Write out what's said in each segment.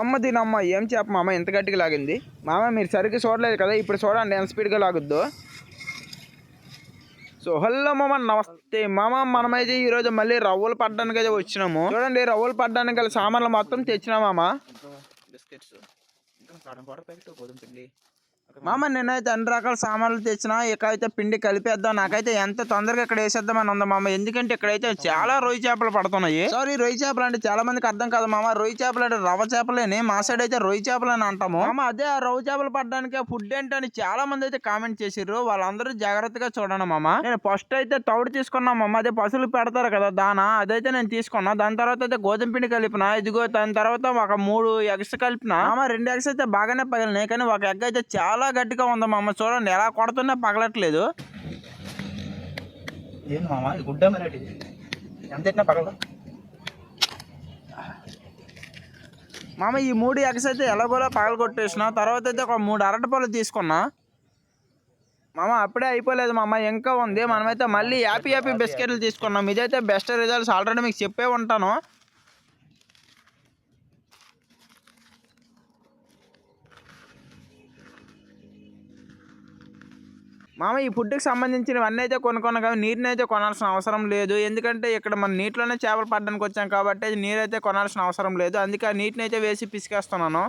అమ్మ దీని అమ్మ ఏం చేప మామ ఎంత గట్టిగా లాగింది? మామ మీరు సరిగ్గా చూడలేదు కదా ఇప్పుడు చూడండి ఎంత స్పీడ్గా లాగుద్దో. సో హలో మామ నమస్తే. మామ మనమైతే ఈరోజు మళ్ళీ రవ్వలు పడ్డానికి అయితే వచ్చినాము. చూడండి రవ్వలు పడ్డానికి గల సామాన్లు మొత్తం తెచ్చినా మామ. బిస్కెట్స్. మామ నేనైతే అన్ని రకాల సామాన్లు తెచ్చినా ఇక అయితే పిండి కలిపేద్దాం నాకైతే ఎంత తొందరగా ఇక్కడ వేసేద్దామని ఉంది మామ. ఎందుకంటే ఇక్కడైతే చాలా రొయ్య చేపలు పడుతున్నాయి. సారీ రొయ్య చేపలు అంటే చాలా మందికి అర్థం కాదు మామ. రొయ్య చేపలు అంటే రవ్వ చేపలేని మా సైడ్ అయితే రొయ్య చేపలు అని అంటాము. మామ అదే ఆ రవ్వ చేపలు పడడానికి ఫుడ్ ఏంటని చాలా మంది అయితే కామెంట్ చేసిర్రు. వాళ్ళందరూ జాగ్రత్తగా చూడండి మామ. నేను ఫస్ట్ అయితే తౌడు తీసుకున్నా మామ. అదే పసులు పెడతారు కదా దానా. అదైతే నేను తీసుకున్నా. దాని తర్వాత అయితే గోధుమ పిండి కలిపిన ఇదిగో దాని తర్వాత ఒక మూడు ఎగ్స్ కలిపిన. మామ రెండు ఎగ్స్ అయితే బాగానే పగిలినాయి. కానీ ఒక ఎగ్ అయితే చాలా గట్టిగా ఉంది మామ. చూడండి ఎలా కొడుతున్నా పగలట్లేదు. ఏంది మామ గుడ్డ మరి ఎంత ఎట్టినా పగలదా? మామ ఈ మూడు ఎగ్స్ అయితే ఎలాగోలా పగల కొట్టేసిన తర్వాత అయితే ఒక మూడు అరటిపళ్ళు తీసుకున్నా. మామ అప్పుడే అయిపోలేదు మామ ఇంకా ఉంది. మనమైతే మళ్ళీ యాపీ యాపీ బిస్కెట్లు తీసుకున్నాం. ఇదైతే బెస్ట్ రిజల్ట్స్ ఆల్రెడీ మీకు చెప్పే ఉంటాను. మామ ఈ ఫుడ్కి సంబంధించినవన్నీ అయితే కొనుక్కున్నా కానీ నీటిని అయితే కొనాల్సిన అవసరం లేదు. ఎందుకంటే ఇక్కడ మన నీటిలోనే చేపలు పడడానికి వచ్చాం కాబట్టి నీరు అయితే కొనాల్సిన అవసరం లేదు. అందుకే ఆ నీటిని అయితే వేసి పిసికేస్తున్నాను.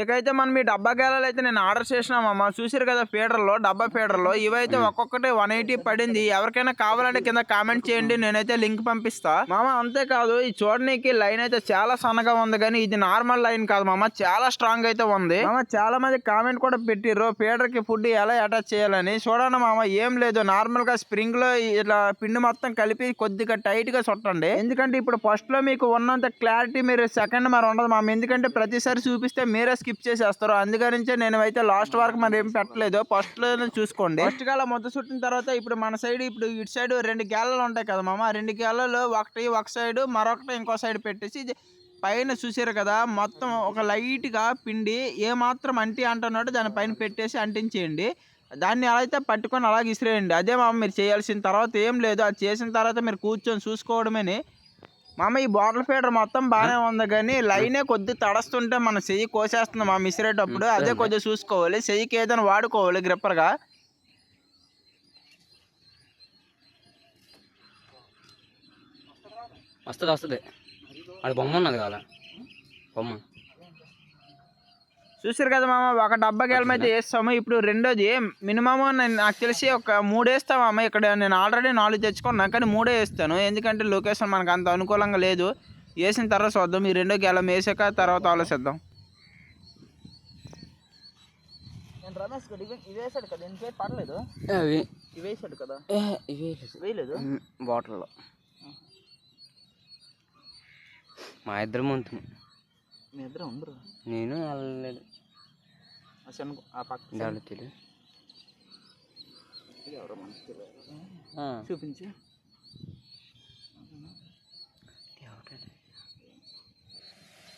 ఇకైతే మనం ఈ డబ్బా గేలాలు అయితే నేను ఆర్డర్ చేసినామమ్మా చూసారు కదా ఫీడర్లో డబ్బా ఫీడర్లో. ఇవైతే ఒక్కొక్కటి వన్ ఎయిటీ పడింది. ఎవరికైనా కావాలంటే కింద కామెంట్ చేయండి నేనైతే లింక్ పంపిస్తా. మామ అంతేకాదు ఈ చూడనీకి లైన్ అయితే చాలా సన్నగా ఉంది కానీ ఇది నార్మల్ లైన్ కాదు మామ చాలా స్ట్రాంగ్ అయితే ఉంది. మామ చాలా మంది కామెంట్ కూడా పెట్టిర్రు ఫీడర్కి ఫుడ్ ఎలా అటాచ్ చేయాలని. చూడండి మామ ఏం లేదు నార్మల్గా స్ప్రింగ్లో ఇట్లా పిండి మొత్తం కలిపి కొద్దిగా టైట్గా చుట్టండి ఎందుకంటే ఇప్పుడు ఫస్ట్లో మీకు ఉన్నంత క్లారిటీ మీరు సెకండ్ మరి ఉండదు మామ. ఎందుకంటే ప్రతిసారి చూపిస్తే మీరే స్కిప్ చేసేస్తారు. అందుకనించే నేను అయితే లాస్ట్ వరకు మరి ఏం పెట్టలేదు. ఫస్ట్ చూసుకోండి. ఫస్ట్గా మొదటి చుట్టిన తర్వాత ఇప్పుడు మన సైడ్ ఇప్పుడు ఇటు సైడ్ రెండు గేలలు ఉంటాయి కదా మామ. రెండు గేలలు ఒకటి ఒక సైడ్ మరొకటి ఇంకో సైడ్ పెట్టేసి పైన చూసారు కదా మొత్తం ఒక లైట్గా పిండి ఏమాత్రం అంటి అంటున్నాడో దాని పైన పెట్టేసి అంటించేయండి. దాన్ని అలా అయితే పట్టుకొని అలాగే ఇసిరేయండి. అదే మామ మీరు చేయాల్సిన తర్వాత ఏం లేదు. అది చేసిన తర్వాత మీరు కూర్చొని చూసుకోవడమేని మామ ఈ బాటిల్ ఫీడర్ మొత్తం బాగానే ఉంది కానీ లైనే కొద్ది తడస్తుంటే మన చెయ్యి కోసేస్తుంది మా మిసిరేటప్పుడు అదే కొద్దిగా చూసుకోవాలి. చెయ్యికి ఏదైనా వాడుకోవాలి గ్రిప్పర్గా వస్తుంది వస్తుంది. అది బొమ్మ ఉన్నది కావాల? బొమ్మ. చూసారు కదా మామ ఒక డబ్బా గేలం అయితే వేస్తాము ఇప్పుడు రెండోది మినిమమ్ నేను నాకు తెలిసి ఒక మూడు వేస్తాం మామ. ఇక్కడ నేను ఆల్రెడీ నాలుగు తెచ్చుకున్నా కానీ మూడే వేస్తాను. ఎందుకంటే లొకేషన్ మనకు అంత అనుకూలంగా లేదు. వేసిన తర్వాత చూద్దాం. ఈ రెండో గేలం వేసాక తర్వాత ఆలోచిద్దాం. నేను రమేష్ గడు ఇవి ఇవి వేసాడు కదా ఇంకే పడలేదు అవి? ఇవి వేసాడు కదా. ఇవి వేయలేదు. బాటిల్లో మా ఇద్దరం ఉంటుంది మీ ఇద్దరు ఉండరు. నేను వెళ్ళలేదు. ఆ ఆ పక్క తెలియదు ఎవరో మనకు తెలియదు. చూపించు?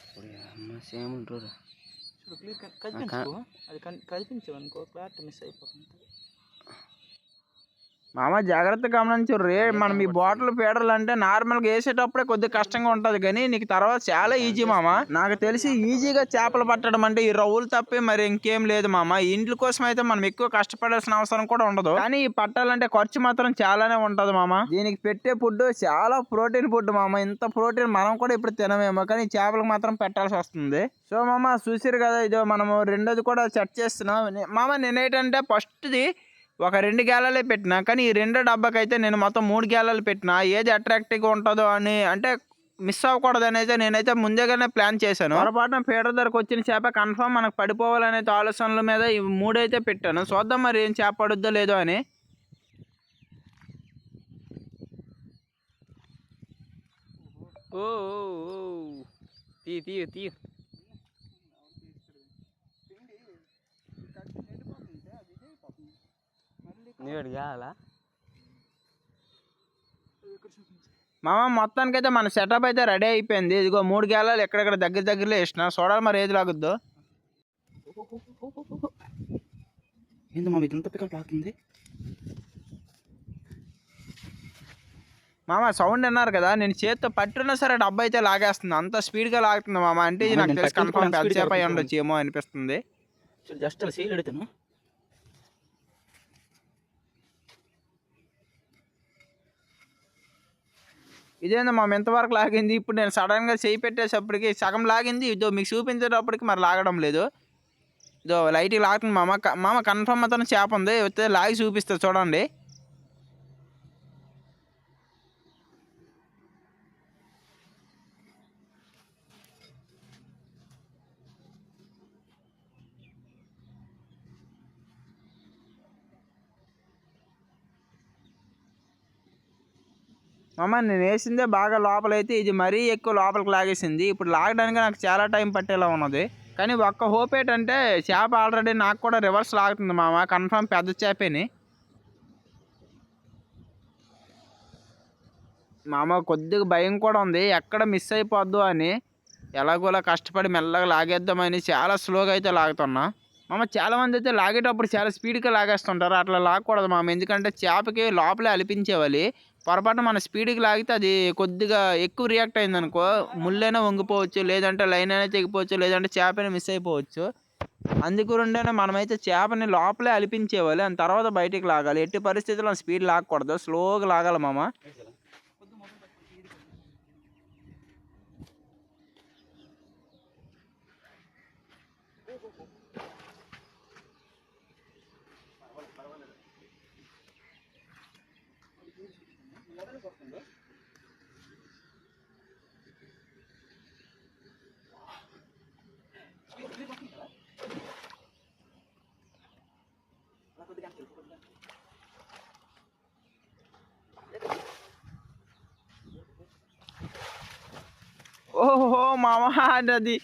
ఇప్పుడు అమ్మ సేమ్ ఉంటారు చూడు క్లియర్ కనిపించు అది కన్- అనుకో క్లారిటీ మిస్ అయిపోతుంది. మామ జాగ్రత్త గమనించు రే మనం ఈ బాటిల్ ఫీడర్లు అంటే నార్మల్గా వేసేటప్పుడే కొద్దిగా కష్టంగా ఉంటుంది కానీ నీకు తర్వాత చాలా ఈజీ మామ. నాకు తెలిసి ఈజీగా చేపలు పట్టడం అంటే ఈ రవ్వులు తప్పే మరి ఇంకేం లేదు మామ. ఇంట్ల కోసం అయితే మనం ఎక్కువ కష్టపడాల్సిన అవసరం కూడా ఉండదు. కానీ ఈ పట్టాలంటే ఖర్చు మాత్రం చాలానే ఉంటది మామ. దీనికి పెట్టే ఫుడ్ చాలా ప్రోటీన్ ఫుడ్ మామ. ఇంత ప్రోటీన్ మనం కూడా ఇప్పుడు తినమేమో కానీ చేపలకు మాత్రం పెట్టాల్సి వస్తుంది. సో మామ చూసిరు కదా ఇదో మనము రెండోది కూడా సెట్ చేస్తున్నాం. మామ నేనేంటంటే ఫస్ట్ది ఒక రెండు గ్యాలలే పెట్టినా కానీ ఈ రెండో డబ్బాకైతే నేను మొత్తం మూడు గ్యాలలు పెట్టినా. ఏది అట్రాక్టివ్గా ఉంటుందో అని అంటే మిస్ అవ్వకూడదు అనేది నేనైతే ముందుగానే ప్లాన్ చేశాను. పొరపాటున ఫీడర్ ధరకు వచ్చిన చేప కన్ఫర్మ్ మనకు పడిపోవాలనే ఆలోచనల మీద ఈ మూడైతే పెట్టాను. చూద్దాం మరి ఏం చేప పడుద్దో లేదో అని. ఓ ఓ. తీయ తీయ నీడు కావాలా మామ మొత్తానికైతే మన సెటప్ అయితే రెడీ అయిపోయింది. ఇదిగో మూడు గ్యాలలు ఎక్కడెక్కడ దగ్గర దగ్గరలో వేసిన. చూడాలి మరి ఏది లాగుద్దో? ఏంది మా ఇదంతా పికప్ లాగుతుంది? మామ సౌండ్ విన్నారు కదా. నేను చేత్తో పట్టున్నా సరే డబ్బా అయితే లాగేస్తుంది. అంత స్పీడ్గా లాగుతుంది మామ. అంటే నాకు తెలిసి కన్ఫర్మ్ పెద్ద చేప. ఉండొచ్చు ఏమో అనిపిస్తుంది. చూడు జస్ట్ సీల్ ఎడుతాను ఇదేందో మా ఎంతవరకు లాగింది? ఇప్పుడు నేను సడన్గా చేయి పెట్టేసప్పటికి సగం లాగింది. ఇదో మీకు చూపించేటప్పటికి మరి లాగడం లేదు. ఇదో లైట్గా లాగుతుంది మామ. మామ కన్ఫర్మ్ అతను చేప ఉంది. వస్తే లాగి చూపిస్తా చూడండి. అమ్మ నేను వేసిందే బాగా లోపలైతే ఇది మరీ ఎక్కువ లోపలికి లాగేసింది. ఇప్పుడు లాగడానికి నాకు చాలా టైం పట్టేలా ఉన్నది. కానీ ఒక్క హోప్ ఏంటంటే చేప ఆల్రెడీ నాకు కూడా రివర్స్ లాగుతుంది మామ. కన్ఫర్మ్ పెద్ద చేపేని. మామ కొద్దిగా భయం కూడా ఉంది. ఎక్కడ మిస్ అయిపోద్దు అని ఎలాగోలా కష్టపడి మెల్లగా లాగేద్దామని చాలా స్లోగా అయితే లాగుతున్నా. మామ చాలా మంది అయితే లాగేటప్పుడు చాలా స్పీడ్గా లాగేస్తుంటారు. అట్లా లాగకూడదు మామ. ఎందుకంటే చేపకి లోపలే అలిపించేవాలి. పొరపాటు మన స్పీడ్కి లాగితే అది కొద్దిగా ఎక్కువ రియాక్ట్ అయిందనుకో ముళ్ళైనా వంగిపోవచ్చు లేదంటే లైన్ అయినా తెగిపోవచ్చు లేదంటే చేపైనా మిస్ అయిపోవచ్చు. అందుకురుండేనే మనమైతే చేపని లోపలే అలిపించేవాలి. దాని తర్వాత బయటికి లాగాలి. ఎట్టి పరిస్థితుల్లో స్పీడ్ లాగకూడదు. స్లోగా లాగాలి మామ. ఓహో మామ అది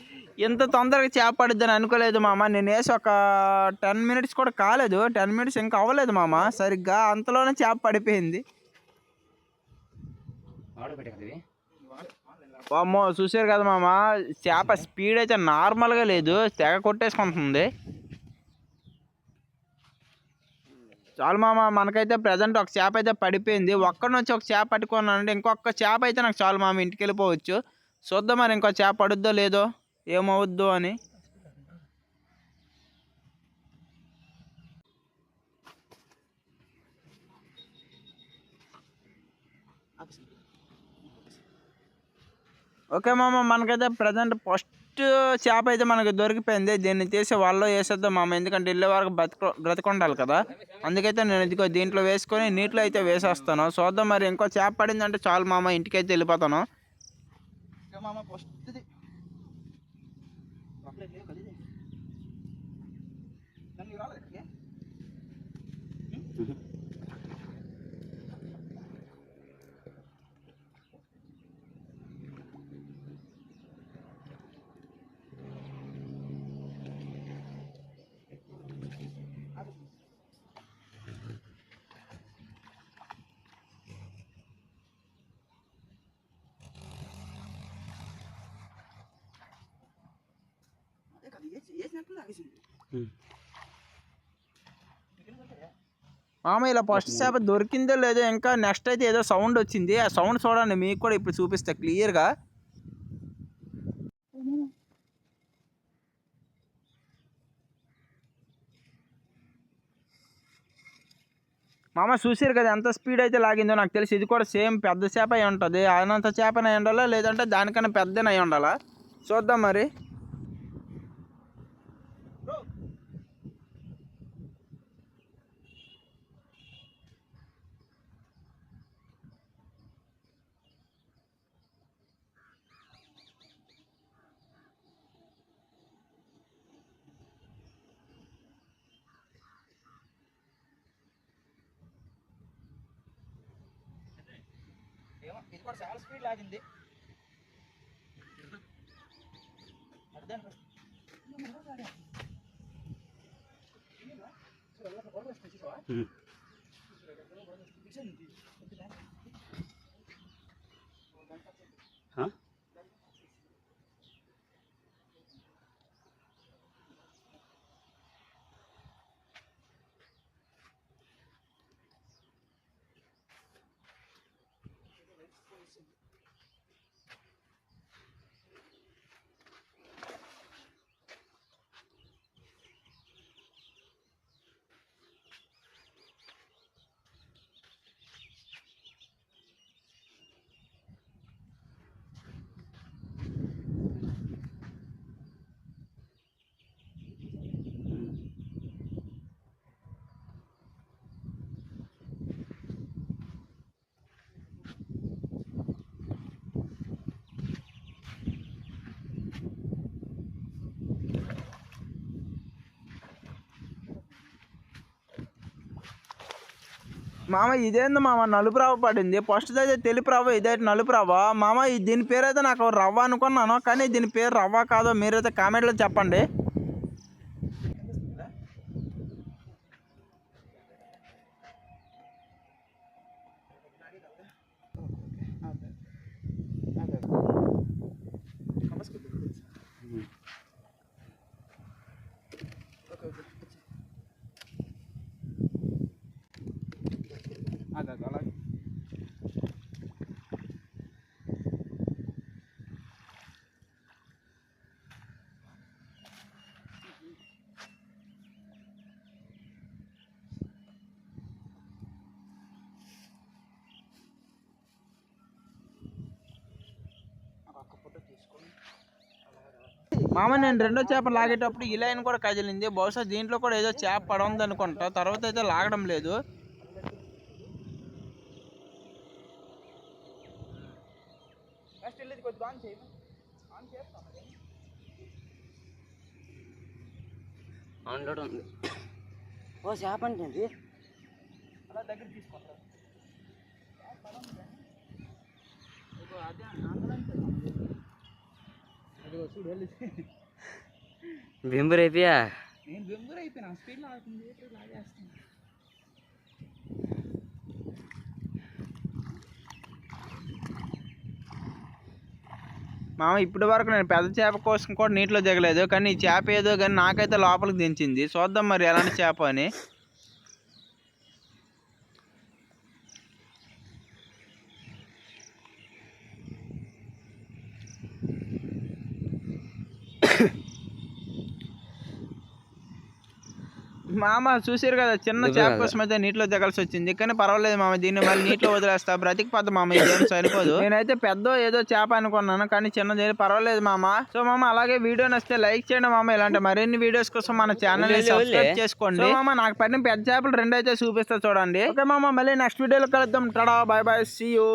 ఎంత తొందరగా చేప పడుద్దని అనుకోలేదు మామ. నేను వేసి ఒక టెన్ మినిట్స్ కూడా కాలేదు. టెన్ మినిట్స్ ఇంకా అవ్వలేదు మామ. సరిగ్గా అంతలోనే చేప పడిపోయింది. అమ్మో చూసారు కదా మామ? చేప స్పీడ్ అయితే నార్మల్గా లేదు. తెగ కొట్టేసుకుంటుంది. చాలు మామ మనకైతే ప్రజెంట్ ఒక చేప అయితే పడిపోయింది. ఒక్కడి నుంచి ఒక చేప పట్టుకున్నానంటే ఇంకొక చేప అయితే నాకు చాలు మామ ఇంటికి వెళ్ళిపోవచ్చు. చూద్దాం మరి ఇంకో చేప పడుద్దో లేదో ఏమవుద్దో అని. ఓకే మామ మనకైతే ప్రజెంట్ ఫస్ట్ చేప అయితే మనకి దొరికిపోయింది. దీన్ని తీసి వాళ్ళలో వేసేద్దాం మామ ఎందుకంటే వెళ్ళే వరకు బ్రతక బ్రతకుండాలి కదా. అందుకైతే నేను ఇదిగో దీంట్లో వేసుకొని నీటిలో అయితే వేసేస్తాను. చూద్దాం మరి ఇంకో చేప పడిందంటే చాలు మామ ఇంటికైతే వెళ్ళిపోతాను. మామ ఫస్ట్ది అప్పుడే లేవు కదా ఇది నన్ను రాలేదు మామ ఇలా ఫస్ట్ చేప దొరికిందో లేదో ఇంకా నెక్స్ట్ అయితే ఏదో సౌండ్ వచ్చింది. ఆ సౌండ్ చూడండి మీకు కూడా ఇప్పుడు చూపిస్తా క్లియర్గా మామ చూసారు కదా ఎంత స్పీడ్ అయితే లాగిందో నాకు తెలిసి ఇది కూడా సేమ్ పెద్ద చేప అయి ఉంటుంది. అనంత చేపనై ఉండాలా లేదంటే దానికన్నా పెద్దనై ఉండాలా? చూద్దాం మరి. ఇది కూడా చాలా స్పీడ్ లాగింది. అర్థం ఉమ్. మామ ఇదేంది మామ? నలుపు రవ్వ పడింది. ఫస్ట్ అయితే తెలుపు రవ్వ ఇదైతే నలుపు రవ్వ. మామ ఈ- దీని పేరు అయితే నాకు రవ్వ అనుకున్నాను కానీ దీని పేరు రవ్వ కాదో మీరైతే కామెంట్లో చెప్పండి. మామ నేను రెండో చేప లాగేటప్పుడు ఈ లైన్ కూడా కదిలింది. బహుశా దీంట్లో కూడా ఏదో చేప పడుంది అనుకుంటా తర్వాత అయితే లాగడం లేదు. ఓ చేప అంటే అది బింబు రేపియా నేను బెంబూరు అయిపోయినా స్పీడ్ లాగుతుంది మామ ఇప్పటి వరకు నేను పెద్ద చేప కోసం కూడా నీటిలో దిగలేదు కానీ ఈ చేప ఏదో కానీ నాకైతే లోపలికి దించింది. చూద్దాం మరి ఎలాంటి చేప అని. మామ చూసారు కదా చిన్న చేప. కోసం అయితే నీటిలో దిగాల్సి వచ్చింది. కానీ పర్వాలేదు మామ దీన్ని మళ్ళీ నీటిలో వదిలేస్తా. బ్రతికిపోద్ది మామ ఇదేం సరిపోదు. నేనైతే పెద్ద ఏదో చేప అనుకున్నాను కానీ చిన్నది పర్వాలేదు మామ. సో మామ అలాగే వీడియో నచ్చితే లైక్ చేయండి మామ. ఇలాంటి మరిన్ని వీడియోస్ కోసం మన ఛానల్. సబ్స్క్రైబ్ చేసుకోండి. మామ నాకు పడిన పెద్ద చేపలు రెండు అయితే చూపిస్తా చూడండి. ఓకే మామ మళ్ళీ నెక్స్ట్ వీడియోలో కలుద్దాం. Tada bye bye see you